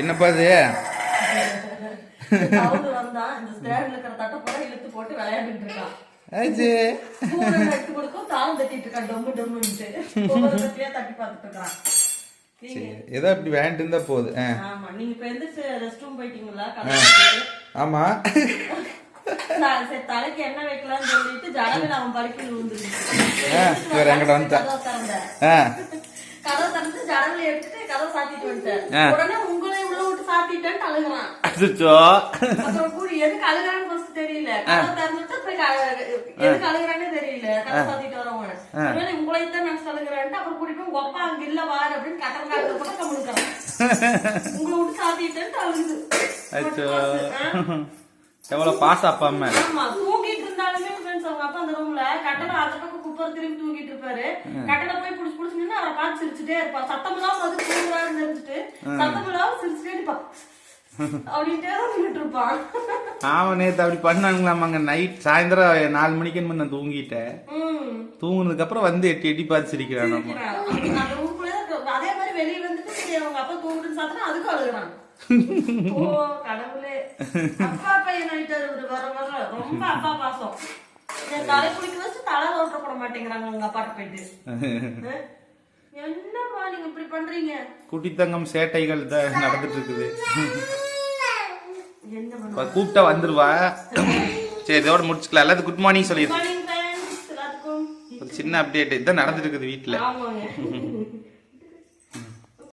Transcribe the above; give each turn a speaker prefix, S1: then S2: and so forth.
S1: என்னப்பா இது ஏதோ இப்படி வேண்டிட்டு இருந்தா போகுது
S2: ஆமா தலைக்கு என்ன வைக்கலாம்னு சொல்லிட்டு ஜடவில் அவன் படுக்கி விழுந்துருச்சு. கதவை திறந்து ஜடவில் எடுத்துட்டு கதவை சாத்திட்டு வந்துட்டேன். உடனே உங்களை உள்ள விட்டு சாத்திட்டேன்னு அழுகுறான்
S1: அச்சோ
S2: அப்புறம் கூடி எதுக்கு அழுகுறான்னு first தெரியல. திறந்துட்டு போய் எதுக்கு அழுகுறானே தெரியல. கதவை சாத்திட்டு வரவங்க ஒருவேளை உங்களை தான் அழுகுறான்ட்டு அப்புறம் போய் அப்பா அங்க இல்ல வாரு அப்படின்னு கட்டல் காட்டு கூட கம்முனுக்கிறான் உங்களை விட்டு சாத்திட்டேன்ட்டு அழுகுது.
S1: அச்சோ.
S2: ஆ?
S1: எவ்வளவு பாசம் அப்பா அம்மா.
S2: ஆமா. தூங்கிட்டு இருந்தாலுமே ஃப்ரெண்ட்ஸ் அவங்க அப்பா அந்த ரூம்ல கட்டளை அந்த பக்கம் குப்பர் திரும்பி தூங்கிட்டு இருப்பாரு. கட்டளை போய் புடிச்சு புடிச்சு நின்னு அவரை பார்த்து சிரிச்சுட்டே இருப்பா சத்தம் இல்லாம வந்து தூங்குறாருன்னு தெரிஞ்சுட்டு சத்தம் இல்லாம சிரிச்சுட்டே இருப்பா
S1: ஆமா நேத்து அப்படி பண்ணாங்களாமாங்க நைட் சாயந்தரம் நாலு மணிக்கு முன்ன தூங்கிட்டேன். தூங்குனதுக்கு அப்புறம் வந்து எட்டி எட்டி பார்த்து சிரிக்கிறான்
S2: அதே மாதிரி வெளிய வந்துட்டு சரி அவங்க அப்பா தூங்குதுன்னு சாத்தினா அதுக்கும் அழுகுறான். ஓ கடவுளே. அப்பா பையன் ஆயிட்டாரு? இவரு வர வர. ரொம்ப அப்பா பாசம். என் தலை குளிக்க வச்சு தலை ஓட்ட போட மாட்டேங்கிறாங்க அவங்க அப்பாட்ட போயிட்டு. அஹ்? என்னம்மா நீங்க பண்றீங்க?
S1: குட்டி தங்கம் சேட்டைகள் தான் நடந்துட்டு இருக்குது கூப்பிட்டா வந்துருவா. சரி இதோட முடிச்சுக்கலாம். எல்லாத்துக்கும் குட் மார்னிங் சொல்லிடு.
S2: மார்னிங் ஃப்ரெண்ட்ஸ் எல்லாத்துக்கும்.
S1: ஒரு சின்ன அப்டேட் இதான் நடந்துட்டு இருக்குது வீட்டுல